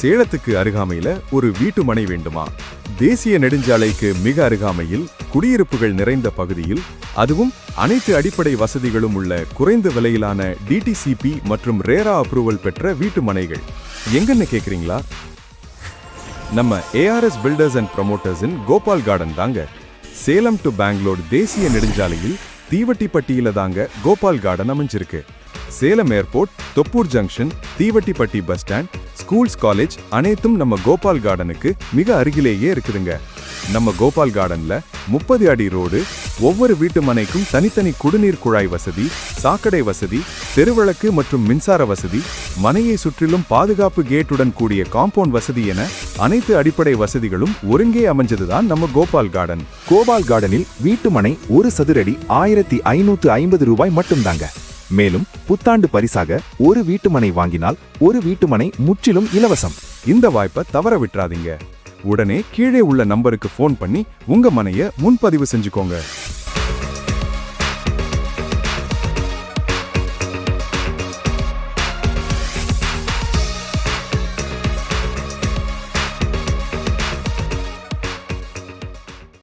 சேலத்துக்கு அருகாமையில ஒரு வீட்டு மனை வேண்டுமா? தேசிய நெடுஞ்சாலைக்கு மிக அருகாமையில் குடியிருப்புகள் நிறைந்த பகுதியில் அதுவும் அனைத்து அடிப்படை வசதிகளும் உள்ள குறைந்த விலையிலான டிடிசிபி மற்றும் ரேரா அப்ரூவல் பெற்ற வீட்டு மனைகள். எங்கன்னு கேக்குறீங்களா? நம்ம ஏஆர்எஸ் பில்டர்ஸ் அண்ட் ப்ரமோட்டர்ஸின் கோபால் கார்டன் தாங்க. சேலம் டு பெங்களூர் தேசிய நெடுஞ்சாலையில் தீவட்டிப்பட்டியில தாங்க கோபால் கார்டன் அமைஞ்சிருக்கு. Salem airport Thoppur junction Theevattipatti bus stand schools college அனைத்தும் நம்ம கோபால் கார்டனுக்கு மிக அருகிலேயே இருக்குதுங்க. நம்ம கோபால் கார்டன்ல முப்பது அடி ரோடு ஒவ்வொரு வீட்டு மனைக்கும் தனித்தனி குடிநீர் குழாய் வசதி சாக்கடை வசதி தெருவிளக்கு மற்றும் மின்சார வசதி மனையை சுற்றிலும் பாதுகாப்பு கேட்டுடன் கூடிய காம்பவுண்ட் வசதி என அனைத்து அடிப்படை வசதிகளும் ஒருங்கே அமைஞ்சதுதான் நம்ம கோபால் கார்டன். கோபால் கார்டனில் வீட்டு மனை ஒரு சதுரடி ஆயிரத்தி ஐநூத்து ஐம்பது ரூபாய் மட்டும்தாங்க. மேலும் புத்தாண்டு பரிசாக ஒரு வீட்டுமனை வாங்கினால் ஒரு வீட்டுமனை முற்றிலும் இலவசம். இந்த வாய்ப்பை தவற விட்டுறாதீங்க உடனே கீழே உள்ள நம்பருக்கு ஃபோன் பண்ணி உங்க மனைய முன்பதிவு செஞ்சுக்கோங்க.